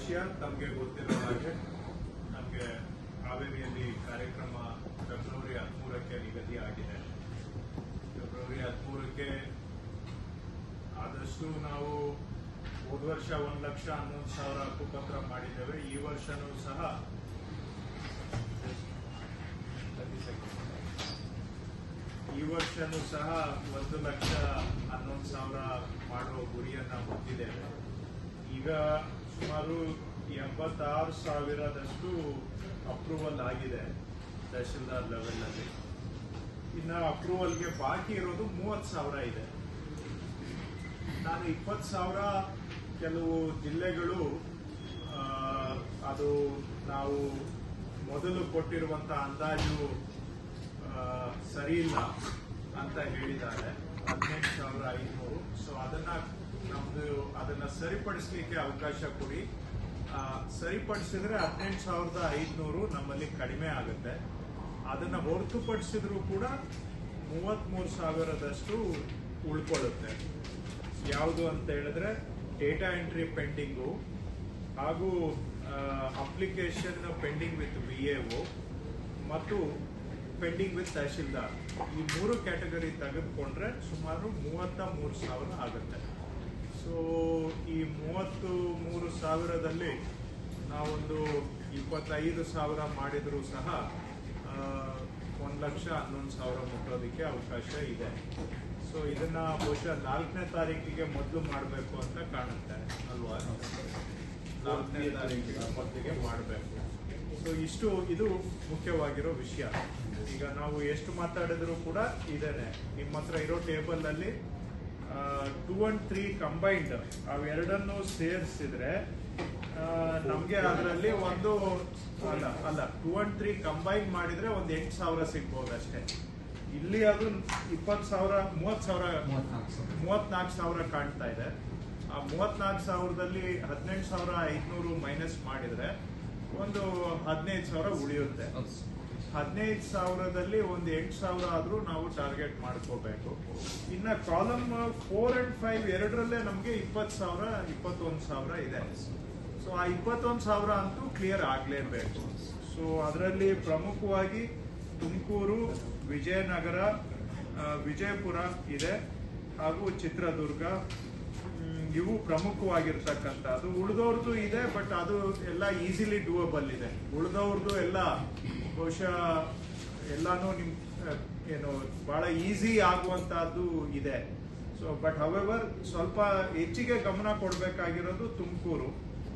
ವಿಷಯ ತಮಗೆ ಗೊತ್ತಿರೋ ಹಾಗೆ ನಮಗೆ ಹಾವೇರಿಯಲ್ಲಿ ಕಾರ್ಯಕ್ರಮ ಫೆಬ್ರವರಿ ಹದಿಮೂರಕ್ಕೆ ನಿಗದಿ ಆಗಿದೆ. ಫೆಬ್ರವರಿ ಹದಿಮೂರಕ್ಕೆ ಆದಷ್ಟು ನಾವು ಹೋದ ವರ್ಷ ಒಂದು ಲಕ್ಷ ಹನ್ನೊಂದು ಸಾವಿರ ಹಕ್ಕುಪತ್ರ ಮಾಡಿದ್ದೇವೆ. ಈ ವರ್ಷನೂ ಸಹ ಈ ವರ್ಷನೂ ಸಹ ಒಂದು ಲಕ್ಷ ಹನ್ನೊಂದು ಸಾವಿರ ಮಾಡುವ ಗುರಿಯನ್ನ ಹೊಂದಿದ್ದೇವೆ. ಈಗ ಸುಮಾರು ಎಂಬತ್ತಾರು ಸಾವಿರದಷ್ಟು ಅಪ್ರೂವಲ್ ಆಗಿದೆ ತಹಶೀಲ್ದಾರ್ ಲೆವೆಲ್ನಲ್ಲಿ ಇನ್ನು ಅಪ್ರೂವಲ್ಗೆ ಬಾಕಿ ಇರೋದು ಮೂವತ್ತು ಸಾವಿರ ಇದೆ. ನಾನು ಇಪ್ಪತ್ತು ಸಾವಿರ ಕೆಲವು ಜಿಲ್ಲೆಗಳು ಅದು ನಾವು ಮೊದಲು ಕೊಟ್ಟಿರುವಂತ ಅಂದಾಜು ಆ, ಸರಿ ಇಲ್ಲ ಅಂತ ಹೇಳಿದ್ದಾರೆ. ಹದಿನೆಂಟು ಸಾವಿರ ಐನೂರು. ಸೊ ಅದನ್ನ ನಮ್ದು ಅದನ್ನ ಸರಿಪಡಿಸಲಿಕ್ಕೆ ಅವಕಾಶ ಕೊಡಿ. ಸರಿಪಡಿಸಿದ್ರೆ ಹದಿನೆಂಟು ಸಾವಿರದ ಐದುನೂರು ನಮ್ಮಲ್ಲಿ ಕಡಿಮೆ ಆಗುತ್ತೆ. ಅದನ್ನ ಹೊರತುಪಡಿಸಿದ್ರು ಕೂಡ ಮೂವತ್ಮೂರು ಸಾವಿರದಷ್ಟು ಉಳ್ಕೊಳ್ಳುತ್ತೆ. ಯಾವುದು ಅಂತ ಹೇಳಿದ್ರೆ ಡೇಟಾ ಎಂಟ್ರಿ ಪೆಂಡಿಂಗು ಹಾಗೂ ಅಪ್ಲಿಕೇಶನ್ ಪೆಂಡಿಂಗ್ ವಿತ್ ವಿ ಮತ್ತು ಪೆಂಡಿಂಗ್ ವಿತ್ ತಹಶೀಲ್ದಾರ್. ಈ ಮೂರು ಕ್ಯಾಟಗರಿ ತೆಗೆದುಕೊಂಡ್ರೆ ಸುಮಾರು ಮೂವತ್ತ ಮೂರು ಸಾವಿರ ಆಗುತ್ತೆ. ಸೊ, ಈ ಮೂವತ್ತು ಮೂರು ಸಾವಿರದಲ್ಲಿ ನಾವೊಂದು ಇಪ್ಪತ್ತೈದು ಸಾವಿರ ಮಾಡಿದರೂ ಸಹ ಒಂದು ಲಕ್ಷ ಹನ್ನೊಂದು ಸಾವಿರ ಮುಟ್ಟೋದಕ್ಕೆ ಅವಕಾಶ ಇದೆ. ಸೊ, ಇದನ್ನ ಬಹುಶಃ ನಾಲ್ಕನೇ ತಾರೀಕಿಗೆ ಮೊದಲು ಮಾಡಬೇಕು ಅಂತ ಕಾಣುತ್ತೆ, ಅಲ್ವಾ? ನಾಲ್ಕನೇ ತಾರೀಕಿಗೆ ಮೊದಲಿಗೆ ಮಾಡಬೇಕು. ಸೊ, ಇಷ್ಟು ಇದು ಮುಖ್ಯವಾಗಿರೋ ವಿಷಯ. ಈಗ ನಾವು ಎಷ್ಟು ಮಾತಾಡಿದರೂ ಕೂಡ ಇದೇನೆ. ನಿಮ್ಮ ಹತ್ರ ಇರೋ ಟೇಬಲ್ ಅಲ್ಲಿ ಟೂ ಅಂಡ್ ತ್ರೀ ಕಂಬೈನ್ಡ್ ಅವೆರಡನ್ನು ಸೇರಿಸಿದ್ರೆ ನಮಗೆ ಅದರಲ್ಲಿ ಒಂದು ಅಲ್ಲ ಅಲ್ಲ ಟೂ ಅಂಡ್ ತ್ರೀ ಕಂಬೈನ್ ಮಾಡಿದ್ರೆ ಒಂದು ಎಂಟು ಸಾವಿರ ಸಿಗ್ಬೋದು ಅಷ್ಟೇ. ಇಲ್ಲಿ ಅದು ಇಪ್ಪತ್ತು ಸಾವಿರ, ಮೂವತ್ತು ಸಾವಿರ, ಮೂವತ್ನಾಲ್ಕು ಸಾವಿರ ಕಾಣ್ತಾ ಇದೆ. ಆ ಮೂವತ್ನಾಲ್ಕು ಸಾವಿರದಲ್ಲಿ ಹದಿನೆಂಟು ಸಾವಿರ ಐದುನೂರು ಮೈನಸ್ ಮಾಡಿದರೆ ಒಂದು ಹದಿನೈದು ಸಾವಿರ ಉಳಿಯುತ್ತೆ. ಹದಿನೈದು ಸಾವಿರದಲ್ಲಿ ಒಂದು ಎಂಟು ಸಾವಿರ ಆದ್ರೂ ನಾವು ಟಾರ್ಗೆಟ್ ಮಾಡ್ಕೋಬೇಕು. ಇನ್ನ ಕಾಲಮ್ ಫೋರ್ ಅಂಡ್ ಫೈವ್ ಎರಡರಲ್ಲೇ ನಮಗೆ ಇಪ್ಪತ್ತು ಸಾವಿರ, ಇಪ್ಪತ್ತೊಂದು ಸಾವಿರ ಇದೆ. ಸೊ ಆ ಇಪ್ಪತ್ತೊಂದು ಸಾವಿರ ಅಂತೂ ಕ್ಲಿಯರ್ ಆಗಲೇಬೇಕು. ಸೊ ಅದರಲ್ಲಿ ಪ್ರಮುಖವಾಗಿ ತುಮಕೂರು, ವಿಜಯನಗರ ವಿಜಯಪುರ ಇದೆ. ಹಾಗೂ ಚಿತ್ರದುರ್ಗ. ಇವು ಪ್ರಮುಖವಾಗಿರ್ತಕ್ಕಂಥ ಅದು ಉಳಿದವ್ರದ್ದು ಇದೆ ಬಟ್ ಅದು ಎಲ್ಲ ಈಸಿಲಿ ಡೂವಬಲ್ ಇದೆ. ಉಳಿದವ್ರದ್ದು ಎಲ್ಲ ಬಹುಶಃ ಎಲ್ಲಾನು ನಿಮ್ ಏನು, ಬಹಳ ಈಸಿ ಆಗುವಂತಹದ್ದು ಇದೆ. ಸೊ ಬಟ್ ಹವೆವರ್ ಸ್ವಲ್ಪ ಹೆಚ್ಚಿಗೆ ಗಮನ ಕೊಡಬೇಕಾಗಿರೋದು ತುಮಕೂರು.